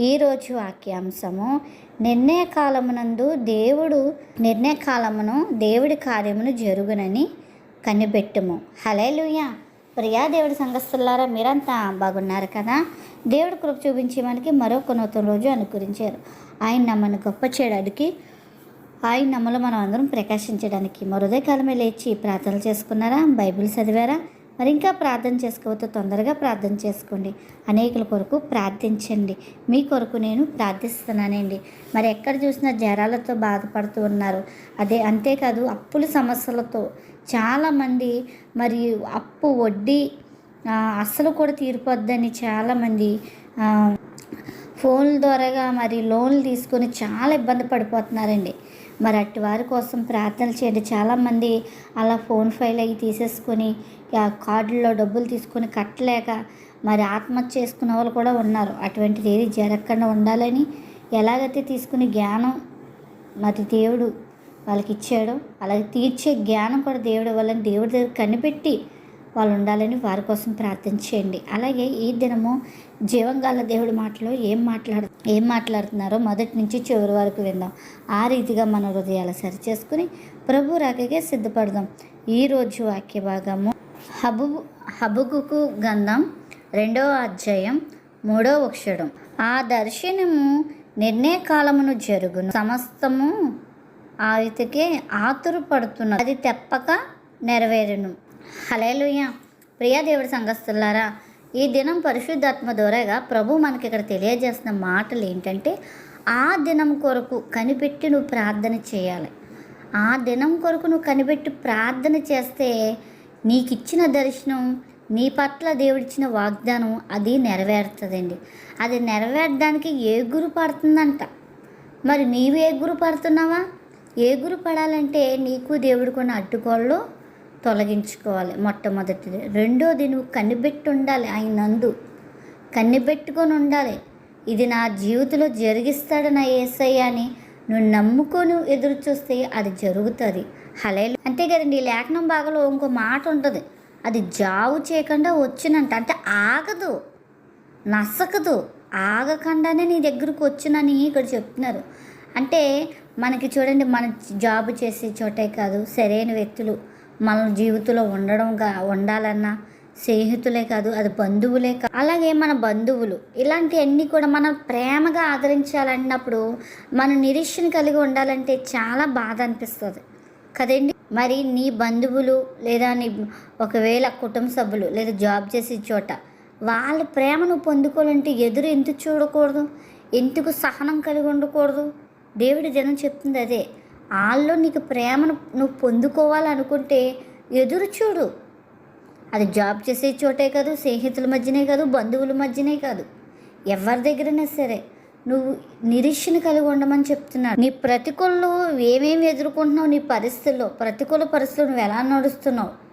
ఈరోజు వాక్యాంశము. నిర్ణయ కాలమునందు దేవుడు నిర్ణయ కాలమును దేవుడి కార్యమును జరుగునని కనిపెట్టుము. హలేలుయ ప్రియా దేవుడి సంఘస్థులారా మీరంతా బాగున్నారు కదా? దేవుడు కృప చూపించి మనకి మరొక నూతన రోజు అనుకరించారు. ఆయన నమ్మను గొప్ప చేయడానికి ఆయన నమ్మలు మనం అందరం ప్రకాశించడానికి మరుదే కాలమే లేచి ప్రార్థనలు చేసుకున్నారా? బైబిల్ చదివారా? మరి ఇంకా ప్రార్థన చేసుకోవద్దు తొందరగా ప్రార్థన చేసుకోండి. అనేకుల కొరకు ప్రార్థించండి. మీ కొరకు నేను ప్రార్థిస్తున్నానండి. మరి ఎక్కడ చూసినా జ్వరాలతో బాధపడుతూ ఉన్నారు. అదే అంతేకాదు అప్పుల సమస్యలతో చాలామంది మరి అప్పు వడ్డీ అస్సలు కూడా తీరిపోద్దని చాలామంది ఫోన్ల ఫోన్ ద్వారాగా మరి లోన్లు తీసుకొని చాలా ఇబ్బంది పడిపోతున్నారండి. మరి అట్టి వారి కోసం ప్రార్థన చేయండి. చాలామంది అలా ఫోన్ ఫైల్ అయ్యి తీసేసుకొని ఆ కార్డుల్లో డబ్బులు తీసుకొని కట్టలేక మరి ఆత్మహత్య చేసుకునే వాళ్ళు కూడా ఉన్నారు. అటువంటిది ఏది జరగకుండా ఉండాలని ఎలాగైతే తీసుకుని జ్ఞానం మరి దేవుడు వాళ్ళకి ఇచ్చాడో అలాగే తీర్చే జ్ఞానం కూడా దేవుడు వాళ్ళని దేవుడి దగ్గర కనిపెట్టి వాళ్ళు ఉండాలని వారి కోసం ప్రార్థన చేయండి. అలాగే ఈ దినము జీవంగాల దేవుడి మాటలో ఏం మాట్లాడు ఏం మాట్లాడుతున్నారో మొదటి నుంచి చివరి వరకు విందాం. ఆ రీతిగా మన హృదయాలు సరిచేసుకుని ప్రభు రాకగా సిద్ధపడదాం. ఈరోజు వాక్య భాగము హబు హబుగుకు గంధం రెండవ అధ్యాయం మూడో అక్షరం. ఆ దర్శనము నిర్ణయ కాలమును జరుగును. సమస్తము ఆయుతకే ఆతురు పడుతున్నది అది తెప్పక నెరవేరును. హలేలుయ్య ప్రియా దేవుడి సంఘస్థులారా ఈ దినం పరిశుద్ధాత్మ ద్వారాగా ప్రభు మనకి ఇక్కడ తెలియజేస్తున్న మాటలు ఏంటంటే ఆ దినం కొరకు కనిపెట్టి నువ్వు ప్రార్థన చేయాలి. ఆ దినం కొరకు నువ్వు కనిపెట్టి ప్రార్థన చేస్తే నీకు ఇచ్చిన దర్శనం నీ పట్ల దేవుడిచ్చిన వాగ్దానం అది నెరవేరుతుందండి. అది నెరవేరడానికి ఏ గురు పడుతుందంట మరి నీవు ఏ గురు పడుతున్నావా ఏ గురు పడాలంటే నీకు దేవుడికి ఉన్న అడ్డుకోళ్ళు తొలగించుకోవాలి మొట్టమొదటిది. రెండోది నువ్వు కనిపెట్టి ఉండాలి ఆయన నందు. కనిపెట్టుకొని ఉండాలి. ఇది నా జీవితంలో జరిగిస్తాడు నా ఏసయ్య అని నువ్వు నమ్ముకొని ఎదురు చూస్తే అది జరుగుతుంది. హలే అంతే కదండి ఈ లేఖనం భాగంలో ఇంకో మాట ఉంటుంది. అది జావు చేయకుండా వచ్చినంట. అంటే ఆగదు. నసకదు. ఆగకుండానే నీ దగ్గరకు వచ్చినని ఇక్కడ చెప్తున్నారు. అంటే మనకి చూడండి మన జాబ్ చేసే చోటే కాదు సరైన వ్యక్తులు మన జీవితంలో ఉండడంగా ఉండాలన్నా స్నేహితులే కాదు అది బంధువులే కాదు అలాగే మన బంధువులు. ఇలాంటివన్నీ కూడా మనం ప్రేమగా ఆదరించాలన్నప్పుడు మన నిరీక్షణ కలిగి ఉండాలంటే చాలా బాధ అనిపిస్తుంది. కదండి? మరి నీ బంధువులు లేదా నీ ఒకవేళ కుటుంబ సభ్యులు లేదా జాబ్ చేసే చోట వాళ్ళ ప్రేమను పొందుకోవాలంటే ఎదురు ఎందుకు చూడకూడదు? ఎందుకు సహనం కలిగి ఉండకూడదు? దేవుడి జనం చెప్తుంది అదే. వాళ్ళు నీకు ప్రేమను నువ్వు పొందుకోవాలనుకుంటే ఎదురు చూడు. అది జాబ్ చేసే చోటే కాదు స్నేహితుల మధ్యనే కాదు బంధువుల మధ్యనే కాదు. ఎవరి దగ్గరైనా సరే నువ్వు నిరీక్షణ కలిగి ఉండమని చెప్తున్నాడు. నీ ప్రతికూలలో ఏమేమి ఎదుర్కొంటున్నావు నీ పరిస్థితుల్లో ప్రతికూల పరిస్థితులు నువ్వు ఎలా నడుస్తున్నావు?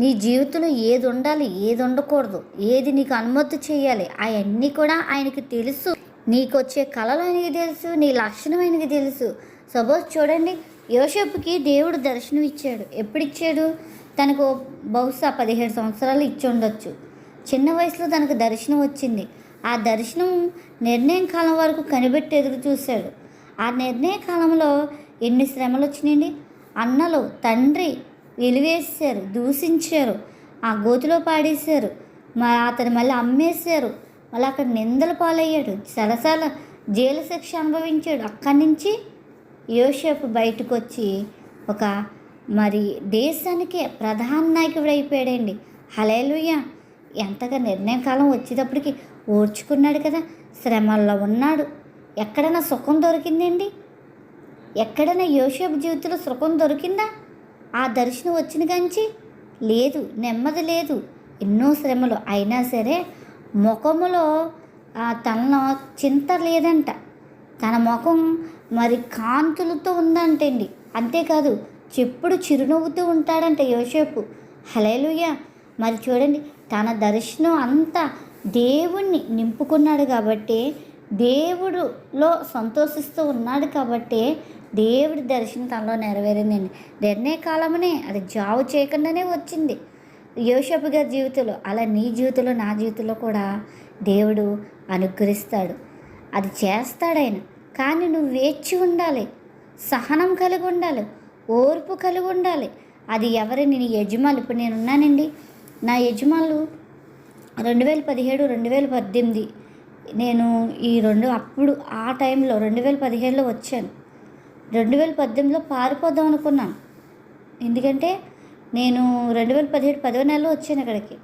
నీ జీవితంలో ఏది ఉండాలి ఏది ఉండకూడదు ఏది నీకు అనుమతి చేయాలి అవన్నీ కూడా ఆయనకి తెలుసు. నీకు వచ్చే కళలు ఆయనకి తెలుసు నీ లక్షణం ఆయనకి తెలుసు. సపోజ్ చూడండి యోసేపుకి దేవుడు దర్శనం ఇచ్చాడు. ఎప్పుడు ఇచ్చాడు తనకు బహుశా పదిహేడు సంవత్సరాలు ఇచ్చి ఉండొచ్చు. చిన్న వయసులో తనకు దర్శనం వచ్చింది. ఆ దర్శనం నిర్ణయం కాలం వరకు కనిపెట్టి ఎదురు చూశాడు. ఆ నిర్ణయ కాలంలో ఎన్ని శ్రమలు వచ్చినాయండి? అన్నలు తండ్రి వెలివేశారు దూషించారు ఆ గోతిలో పాడేశారు మా అతను మళ్ళీ అమ్మేశారు మళ్ళీ అక్కడ నిందల పాలయ్యాడు సరసాల జైలు శిక్ష అనుభవించాడు. అక్కడి నుంచి యోసేపు బయటకు వచ్చి ఒక మరి దేశానికే ప్రధాన నాయకుడు అయిపోయాడండి. హలేలుయ్య ఎంతగా నిర్ణయం కాలం వచ్చేటప్పటికి ఓర్చుకున్నాడు కదా శ్రమల్లో ఉన్నాడు. ఎక్కడైనా సుఖం దొరికిందండి? ఎక్కడైనా యోసేపు జీవితంలో సుఖం దొరికిందా? ఆ దర్శనం వచ్చిన కంచి? లేదు నెమ్మది లేదు. ఎన్నో శ్రమలు అయినా సరే ముఖములో తనలో చింత లేదంట. తన ముఖం మరి కాంతులతో ఉందంటండి. అంతేకాదు చెప్పుడు చిరునవ్వుతూ ఉంటాడంట యోసేపు. హలేలుయ్య మరి చూడండి తన దర్శనం అంతా దేవుణ్ణి నింపుకున్నాడు కాబట్టి దేవుడులో సంతోషిస్తూ ఉన్నాడు కాబట్టి దేవుడి దర్శనం తనలో నెరవేరిందండి. నిర్ణయ కాలమనే అది జావు చేయకుండానే వచ్చింది. యోషపు గారి జీవితంలో అలా నీ జీవితంలో నా జీవితంలో కూడా దేవుడు అనుగ్రహిస్తాడు. అది చేస్తాడాయన కానీ నువ్వు వేచి ఉండాలి. సహనం కలిగి ఉండాలి. ఓర్పు కలిగి ఉండాలి. అది ఎవరి? నేను యజమానులు. ఇప్పుడు నేను ఉన్నానండి. నా యజమానులు రెండు వేల పదిహేడు రెండు వేల పద్దెనిమిది నేను ఈ రెండు అప్పుడు ఆ టైంలో రెండు వేల పదిహేడులో వచ్చాను. రెండు వేల పద్దెనిమిదిలో పారిపోదాం అనుకున్నాను. ఎందుకంటే నేను రెండు వేల పదిహేడు పదో నెలలో వచ్చాను ఇక్కడికి.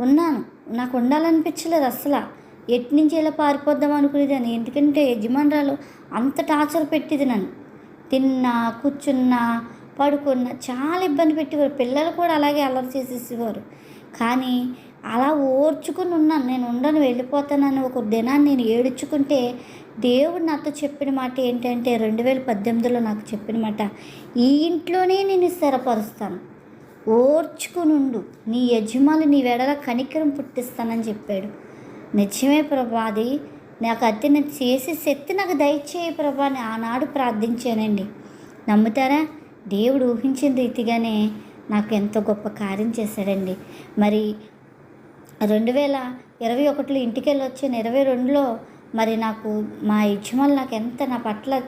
ఉన్నాను. నాకు ఉండాలనిపించలేదు అసలు. ఎటు నుంచి ఎలా పారిపోద్దాం అనుకునేదాన్ని ఎందుకంటే యజమానురాలు అంత టార్చర్ పెట్టేది నన్ను. తిన్నా కూర్చున్నా పడుకున్నా చాలా ఇబ్బంది పెట్టేవారు. పిల్లలు కూడా అలాగే అల్లరి చేసేసేవారు. కానీ అలా ఓర్చుకుని ఉన్నాను. నేను ఉండను వెళ్ళిపోతానని ఒక దినాన్ని నేను ఏడుచుకుంటే దేవుడు నాతో చెప్పిన మాట ఏంటంటే రెండు వేల పద్దెనిమిదిలో నాకు చెప్పిన మాట ఈ ఇంట్లోనే నేను స్థిరపరుస్తాను. ఓర్చుకునుండు. నీ యజమాని నీ వెడల కనికరం పుట్టిస్తానని చెప్పాడు. నిజమే ప్రభా అది నాకు అతి చేసే శక్తి నాకు దయచేయి ప్రభా అని ఆనాడు ప్రార్థించానండి. నమ్ముతారా? దేవుడు ఊహించిన రీతిగానే నాకు ఎంతో గొప్ప కార్యం చేశాడండి. మరి రెండు వేల ఇరవై ఒకటిలో ఇంటికి వెళ్ళి ఇరవై రెండులో మరి నాకు మా యజమాని నాకు ఎంత నా పట్ల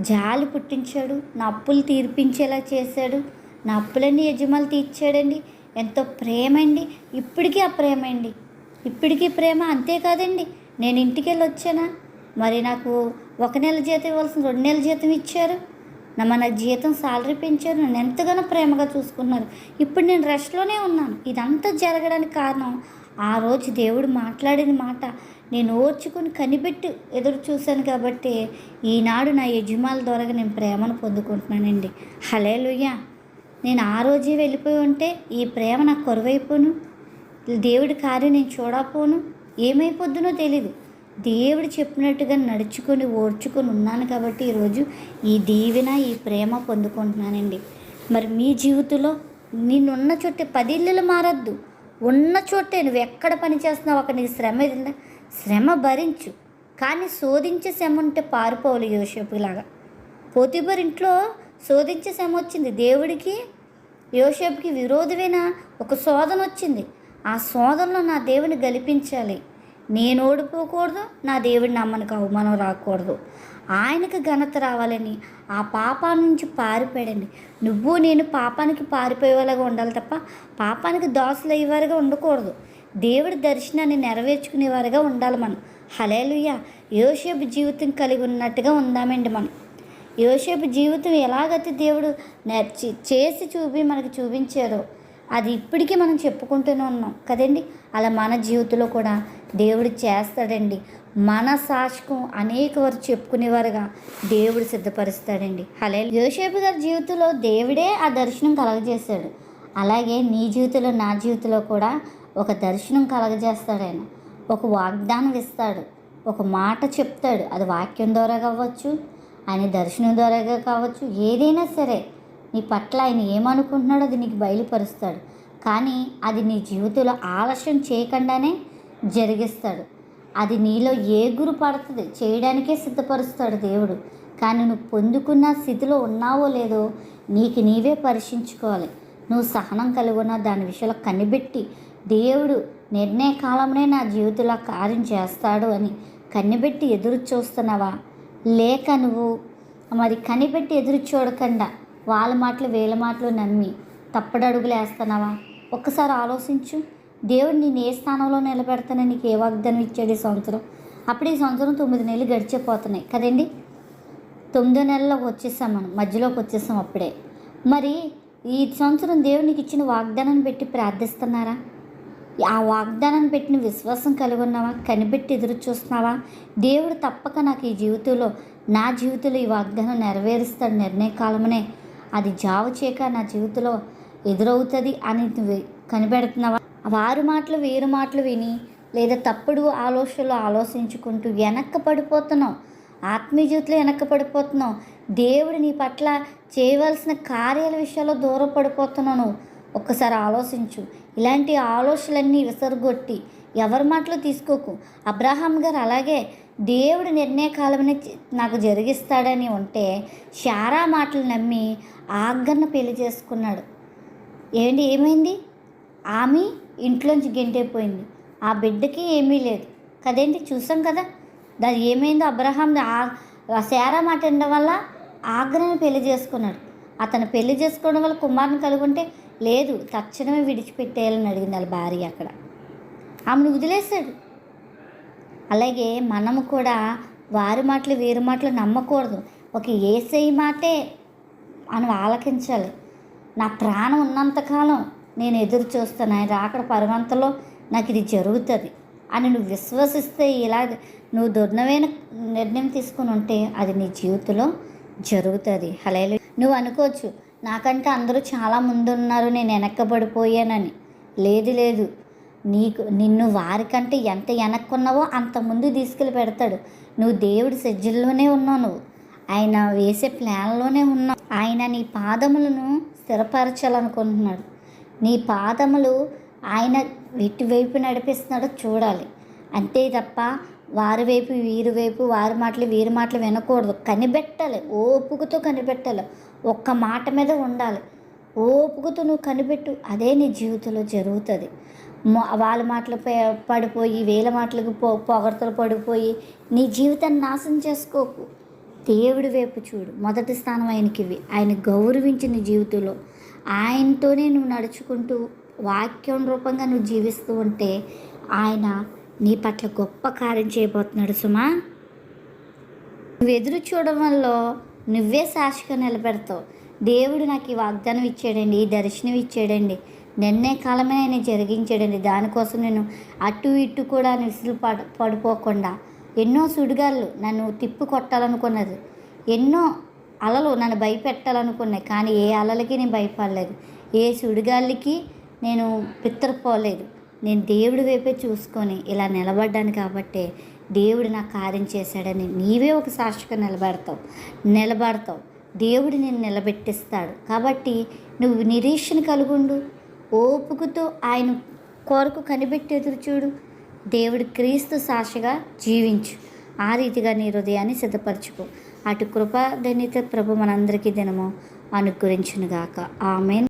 జాలి పుట్టించాడు నా అప్పులు తీర్పించేలా చేశాడు నా అప్పులన్నీ యజమాని తీర్చాడండి ఎంతో ప్రేమ అండి. ఇప్పటికీ ఆ ప్రేమ అండి. ఇప్పటికీ ప్రేమ అంతేకాదండి నేను ఇంటికి వెళ్ళి వచ్చానా మరి నాకు ఒక నెల జీతం ఇవ్వాల్సిన రెండు నెలల జీతం ఇచ్చారు. నా మన జీతం సాలరీ పెంచారు. నన్ను ఎంతగానో ప్రేమగా చూసుకున్నారు. ఇప్పుడు నేను రెస్ట్లోనే ఉన్నాను. ఇదంతా జరగడానికి కారణం ఆ రోజు దేవుడు మాట్లాడిన మాట. నేను ఓర్చుకుని కనిపెట్టి ఎదురు చూశాను కాబట్టి ఈనాడు నా యజమాల ద్వారా నేను ప్రేమను పొందుకుంటున్నానండి. హలే నేను ఆ రోజే వెళ్ళిపోయి ఉంటే ఈ ప్రేమ నాకు కొరవైపోను. దేవుడి కార్యం నేను చూడకపోను? ఏమైపోద్దునో తెలీదు. దేవుడు చెప్పినట్టుగా నడుచుకొని ఓర్చుకొని ఉన్నాను కాబట్టి ఈరోజు ఈ దీవెన ఈ ప్రేమ పొందుకుంటున్నానండి. మరి మీ జీవితంలో నిన్నున్న చోటే పదిల్లులు మారద్దు. ఉన్న చోటే నువ్వు ఎక్కడ పని చేస్తున్నావు అక్కడ నీకు శ్రమ ఏదిందా శ్రమ భరించు. కానీ శోధించే శ్రమ ఉంటే పారిపోవాలి యోసేపులాగా పోతిబర్ ఇంట్లో శోధించే శ్రమ వచ్చింది. దేవుడికి యోసేపుకి విరోధమైన? ఒక శోధన వచ్చింది. ఆ శోధనలో నా దేవుని గెలిపించాలి. నేను ఓడిపోకూడదు నా దేవుడిని అమ్మనికి అవమానం రాకూడదు. ఆయనకు ఘనత రావాలని ఆ పాపా నుంచి పారిపోయాడండి. నువ్వు నేను పాపానికి పారిపోయేలాగా ఉండాలి తప్ప పాపానికి దోశలు అయ్యేవారుగా ఉండకూడదు. దేవుడి దర్శనాన్ని నెరవేర్చుకునేవారుగా ఉండాలి మనం. హలేలుయ్య యోసేపు జీవితం కలిగి ఉన్నట్టుగా ఉందామండి మనం. యోసేపు జీవితం ఎలాగైతే దేవుడు నేర్చి చేసి చూపి మనకు చూపించారో అది ఇప్పటికీ మనం చెప్పుకుంటూనే ఉన్నాం. కదండి? అలా మన జీవితంలో కూడా దేవుడు చేస్తాడండి. మన సాక్షకం అనేక వారు చెప్పుకునేవారుగా దేవుడు సిద్ధపరుస్తాడండి. అలా యోసేపు గారి జీవితంలో దేవుడే ఆ దర్శనం కలగజేశాడు. అలాగే నీ జీవితంలో నా జీవితంలో కూడా ఒక దర్శనం కలగజేస్తాడు ఆయన. ఒక వాగ్దానం ఇస్తాడు. ఒక మాట చెప్తాడు. అది వాక్యం ద్వారా కావచ్చు ఆయన దర్శనం ద్వారాగా కావచ్చు ఏదైనా సరే. నీ పట్ల ఆయన ఏమనుకుంటున్నాడో అది నీకు బయలుపరుస్తాడు. కానీ అది నీ జీవితంలో ఆలస్యం చేయకుండానే జరిగిస్తాడు. అది నీలో ఏ గురు పడుతుంది చేయడానికే సిద్ధపరుస్తాడు దేవుడు. కానీ నువ్వు పొందుకున్న స్థితిలో ఉన్నావో లేదో నీకు నీవే పరీక్షించుకోవాలి. నువ్వు సహనం కలిగి ఉన్న దాని విషయంలో కనిపెట్టి దేవుడు నిర్ణయ కాలంలో నా జీవితంలో కార్యం చేస్తాడు అని కనిపెట్టి ఎదురు చూస్తున్నావా? లేక నువ్వు మరి కనిపెట్టి ఎదురు చూడకుండా వాళ్ళ మాటలు వీళ్ళ మాటలు నమ్మి తప్పడడుగులేస్తున్నావా? ఒక్కసారి ఆలోచించు. దేవుడు నేను ఏ స్థానంలో నిలబెడతానని నీకు ఏ వాగ్దానం ఇచ్చాడు ఈ సంవత్సరం? అప్పుడు ఈ సంవత్సరం తొమ్మిది నెలలు గడిచిపోతున్నాయి కదండి? తొమ్మిదో నెలలోకి వచ్చేసాం మనం మధ్యలోకి వచ్చేసాం అప్పుడే. మరి ఈ సంవత్సరం దేవునికి ఇచ్చిన వాగ్దానాన్ని పెట్టి ప్రార్థిస్తున్నారా? ఆ వాగ్దానాన్ని పెట్టిన విశ్వాసం కలిగి ఉన్నావా? కనిపెట్టి ఎదురు చూస్తున్నావా? దేవుడు తప్పక నాకు ఈ జీవితంలో నా జీవితంలో ఈ వాగ్దానం నెరవేరుస్తాడు నిర్ణయ కాలమనే అది జావు చేయక నా జీవితంలో ఎదురవుతుంది అని నువ్వు కనిపెడుతున్నావా? వారి మాటలు వీరు మాటలు విని లేదా తప్పుడు ఆలోచనలు ఆలోచించుకుంటూ వెనక్కి పడిపోతున్నావు ఆత్మీయ జీవితంలో వెనక్కి పడిపోతున్నావు దేవుడు నీ పట్ల చేయవలసిన కార్యాల విషయాల్లో దూరపడిపోతున్నాను ఒక్కసారి ఆలోచించు. ఇలాంటి ఆలోచనలన్నీ విసరగొట్టి ఎవరి మాటలు తీసుకోకు. అబ్రహాం గారు అలాగే దేవుడు నిర్ణయ కాలమని నాకు జరిగిస్తాడని ఉంటే శారా మాటలు నమ్మి ఆగ్గన్న పెళ్ళి చేసుకున్నాడు. ఏంటి ఏమైంది? ఆమె ఇంట్లోంచి గెంటైపోయింది. ఆ బిడ్డకి ఏమీ లేదు. కదేంటి? చూసాం కదా. దాని ఏమైందో అబ్రహాం ఆ- శారా మాట ఉండడం వల్ల ఆగ్రహం పెళ్ళి చేసుకున్నాడు. అతను పెళ్ళి చేసుకోవడం వల్ల కుమారుని కలుగుంటే లేదు తక్షణమే విడిచిపెట్టేయాలని అడిగింది వాళ్ళ భార్య అక్కడ. ఆమెను వదిలేశాడు. అలాగే మనము కూడా వారి మాటలు వీరి మాటలు నమ్మకూడదు. ఒక ఏసై మాటే మనం ఆలకించాలి. నా ప్రాణం ఉన్నంతకాలం నేను ఎదురు చూస్తాను. ఆయన రాకడ పరమంతలో నాకు ఇది జరుగుతుంది అని నువ్వు విశ్వసిస్తే ఇలా నువ్వు దుర్నమైన నిర్ణయం తీసుకుని ఉంటే అది నీ జీవితంలో జరుగుతుంది. హలే నువ్వు అనుకోవచ్చు నాకంటే అందరూ చాలా ముందు ఉన్నారు నేను వెనక్కబడిపోయానని లేదు లేదు. నీకు నిన్ను వారికంటే ఎంత వెనక్కున్నావో అంత ముందు తీసుకెళ్ళి పెడతాడు నువ్వు దేవుడి సజ్జల్లోనే ఉన్నావు నువ్వు. ఆయన వేసే ప్లాన్లోనే ఉన్నావు. ఆయన నీ పాదములను స్థిరపరచాలనుకుంటున్నాడు. నీ పాదములు ఆయన ఎటువైపు నడిపిస్తున్నాడో చూడాలి. అంతే తప్ప వారి వైపు వీరి వైపు వారి మాటలు వీరి మాటలు వినకూడదు. కనిపెట్టాలి. ఓపుకతో కనిపెట్టాలి. ఒక్క మాట మీద ఉండాలి. ఓపుకతో నువ్వు కనిపెట్టు అదే నీ జీవితంలో జరుగుతుంది. వాళ్ళ మాటలు పడిపోయి వేల మాటలకు పో పొగడతలు పడిపోయి నీ జీవితాన్ని నాశనం చేసుకోకు. దేవుడి వైపు చూడు. మొదటి స్థానం ఆయనకి ఇవి ఆయన గౌరవించిన జీవితంలో. ఆయనతోనే నువ్వు నడుచుకుంటూ వాక్యం రూపంగా నువ్వు జీవిస్తూ ఉంటే ఆయన నీ పట్ల గొప్ప కార్యం చేయబోతున్నాడు సుమా. నువ్వు ఎదురు చూడడం వల్ల నువ్వే సాక్షిగా నిలబెడతావు. దేవుడు నాకు ఈ వాగ్దానం ఇచ్చాడండి ఈ దర్శనం ఇచ్చాడండి. నిన్నే కాలమే ఆయన జరిగించాడండి. దానికోసం నేను అటు ఇటు కూడా విసులు పడ పడిపోకుండా ఎన్నో సుడిగాళ్ళు నన్ను తిప్పి కొట్టాలనుకున్నది. ఎన్నో అలలు నన్ను భయపెట్టాలనుకున్నాయి. కానీ ఏ అలలకి నేను భయపడలేదు. ఏ సుడిగాళ్ళకి నేను పిత్తరపోలేదు. నేను దేవుడి వైపే చూసుకొని ఇలా నిలబడ్డాను కాబట్టే దేవుడు నా కార్యం చేశాడని నీవే ఒక సాక్షిగా నిలబడతావు. నిలబడతావు. దేవుడు నేను నిలబెట్టిస్తాడు. కాబట్టి నువ్వు నిరీక్షణ కలుగుండు. ఓపుకుతో ఆయన కొరకు కనిపెట్టి ఎదురు చూడు. దేవుడు క్రీస్తు సాక్షిగా జీవించు. ఆ రీతిగా నీ హృదయాన్ని సిద్ధపరచుకో. అటు కృపాధన్యత ప్రభు మనందరికీ దినము అనుగ్రహించునుగాక. ఆమెన్.